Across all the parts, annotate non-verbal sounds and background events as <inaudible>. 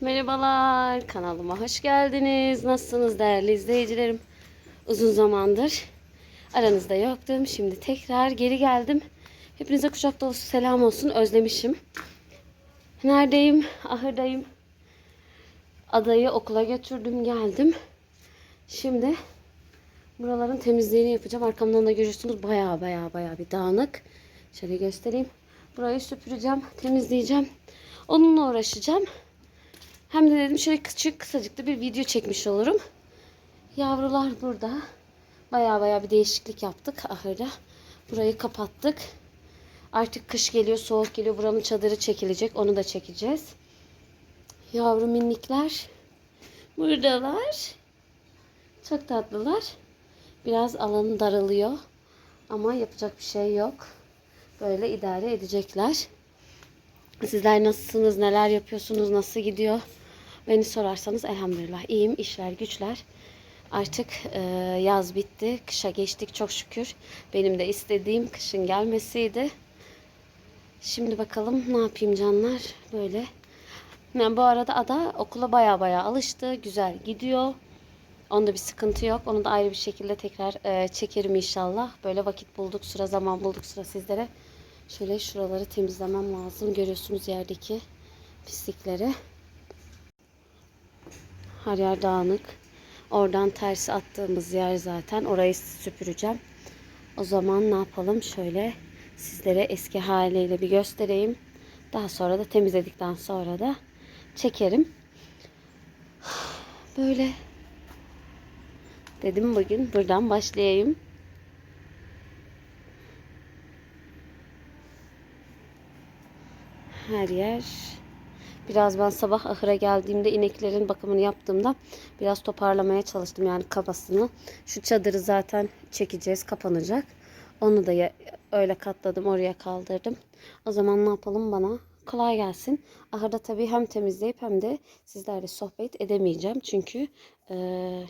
Merhabalar, kanalıma hoş geldiniz. Nasılsınız değerli izleyicilerim? Uzun zamandır aranızda yoktum. Şimdi tekrar geri geldim. Hepinize kucak dolusu selam olsun. Özlemişim. Neredeyim? Ahırdayım. Adayı okula götürdüm, geldim. Şimdi buraların temizliğini yapacağım. Arkamdan da görüyorsunuz baya baya baya bir dağınık. Şöyle göstereyim. Burayı süpüreceğim, temizleyeceğim. Onunla uğraşacağım. Hem de dedim şöyle küçük kısacık da bir video çekmiş olurum. Yavrular burada. Baya baya bir değişiklik yaptık ahırda. Burayı kapattık. Artık kış geliyor, soğuk geliyor. Buranın çadırı çekilecek. Onu da çekeceğiz. Yavru minikler buradalar. Çok tatlılar. Biraz alanı daralıyor. Ama yapacak bir şey yok. Böyle idare edecekler. Sizler nasılsınız? Neler yapıyorsunuz? Nasıl gidiyor? Beni sorarsanız elhamdülillah iyiyim. İşler güçler. Artık e, yaz bitti. Kışa geçtik çok şükür. Benim de istediğim kışın gelmesiydi. Şimdi bakalım ne yapayım canlar. Böyle. Yani bu arada ada okula baya baya alıştı. Güzel gidiyor. Onda bir sıkıntı yok. Onu da ayrı bir şekilde tekrar e, çekerim inşallah. Böyle vakit bulduk, sıra zaman bulduk sıra sizlere. Şöyle şuraları temizlemem lazım. Görüyorsunuz yerdeki pislikleri. Her yer dağınık. Oradan ters attığımız yer zaten. Orayı süpüreceğim. O zaman ne yapalım? Şöyle sizlere eski haliyle bir göstereyim. Daha sonra da temizledikten sonra da çekerim. <sighs> Böyle dedim bugün buradan başlayayım. Her yer. Biraz ben sabah ahıra geldiğimde ineklerin bakımını yaptığımda biraz toparlamaya çalıştım yani kafasını. Şu çadırı zaten çekeceğiz, kapanacak. Onu da ya- öyle katladım, oraya kaldırdım. O zaman ne yapalım bana? Kolay gelsin. Ahırda tabii hem temizleyip hem de sizlerle sohbet edemeyeceğim. Çünkü e,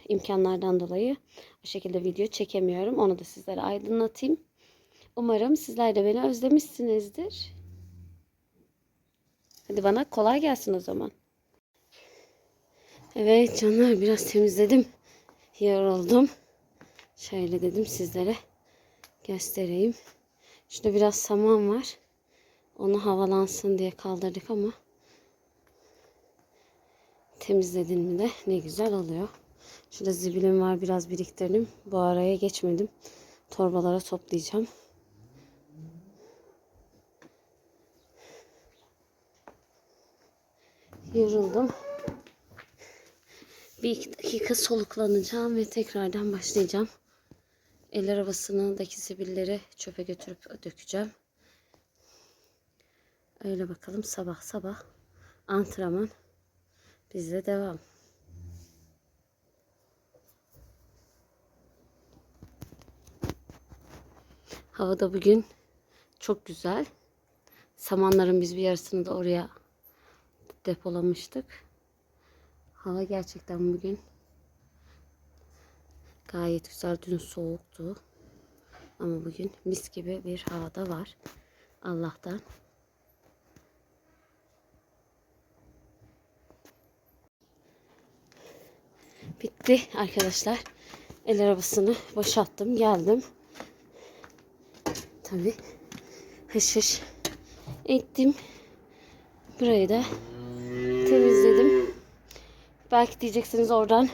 imkanlardan dolayı o şekilde video çekemiyorum. Onu da sizlere aydınlatayım. Umarım sizler de beni özlemişsinizdir. Hadi bana kolay gelsin o zaman. Evet canlar biraz temizledim. Yoruldum. Şöyle dedim sizlere göstereyim. Şurada biraz saman var. Onu havalansın diye kaldırdık ama temizledim mi de ne güzel oluyor. Şurada zibilim var biraz biriktirdim. Bu araya geçmedim. Torbalara toplayacağım. Yoruldum. Bir iki dakika soluklanacağım ve tekrardan başlayacağım. El arabasındaki zibilleri çöpe götürüp dökeceğim. Öyle bakalım sabah sabah antrenman bizde devam. Hava da bugün çok güzel. Samanların biz bir yarısını da oraya depolamıştık. Hava gerçekten bugün gayet güzel. Dün soğuktu. Ama bugün mis gibi bir havada var. Allah'tan. Bitti arkadaşlar. El arabasını boşalttım. Geldim. Tabii. Hış hış ettim. Burayı da temizledim. Belki diyeceksiniz oradan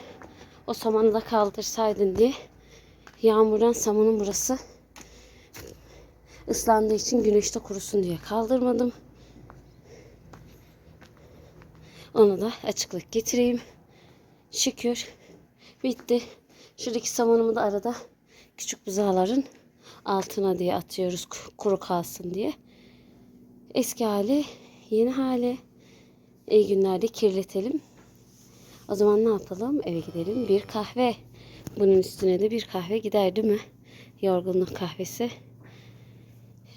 o samanı da kaldırsaydın diye. Yağmurdan samanın burası ıslandığı için güneşte kurusun diye kaldırmadım. Onu da açıklık getireyim. Şükür bitti. Şuradaki samanımı da arada küçük buzağların altına diye atıyoruz kuru kalsın diye. Eski hali, yeni hali. İyi günlerde kirletelim. O zaman ne yapalım? Eve gidelim. Bir kahve. Bunun üstüne de bir kahve gider değil mi? Yorgunluk kahvesi.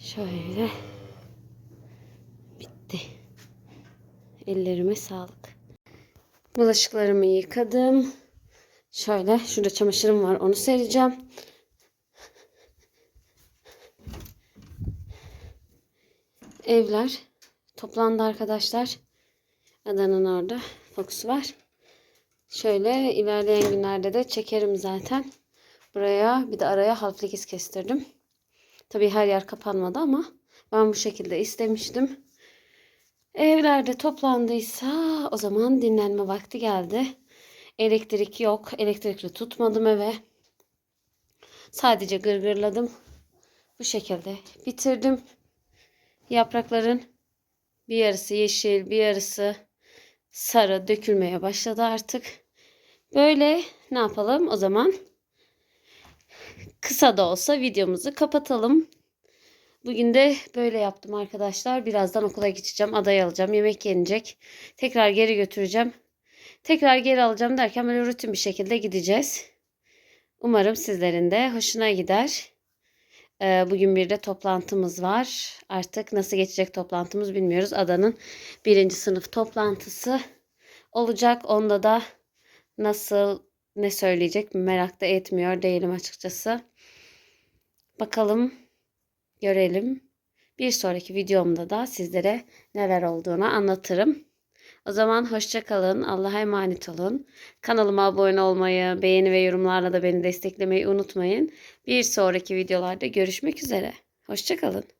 Şöyle. Bitti. Ellerime sağlık. Bulaşıklarımı yıkadım. Şöyle şurada çamaşırım var onu sereceğim. Evler toplandı arkadaşlar. Adanın orada. fokusu var. Şöyle ilerleyen günlerde de çekerim zaten. Buraya bir de araya halflik iz kestirdim. Tabii her yer kapanmadı ama ben bu şekilde istemiştim. Evlerde toplandıysa o zaman dinlenme vakti geldi. Elektrik yok. Elektrikli tutmadım eve. Sadece gırgırladım. Bu şekilde bitirdim. Yaprakların bir yarısı yeşil, bir yarısı sarı dökülmeye başladı artık. Böyle ne yapalım o zaman? Kısa da olsa videomuzu kapatalım. Bugün de böyle yaptım arkadaşlar. Birazdan okula gideceğim. Adayı alacağım. Yemek yenecek. Tekrar geri götüreceğim. Tekrar geri alacağım derken böyle rutin bir şekilde gideceğiz. Umarım sizlerin de hoşuna gider. Ee, Bugün bir de toplantımız var. Artık nasıl geçecek toplantımız bilmiyoruz. Adanın birinci sınıf toplantısı olacak. Onda da nasıl ne söyleyecek merak da etmiyor değilim açıkçası. Bakalım görelim. Bir sonraki videomda da sizlere neler olduğunu anlatırım. O zaman hoşça kalın. Allah'a emanet olun. Kanalıma abone olmayı, beğeni ve yorumlarla da beni desteklemeyi unutmayın. Bir sonraki videolarda görüşmek üzere. Hoşça kalın.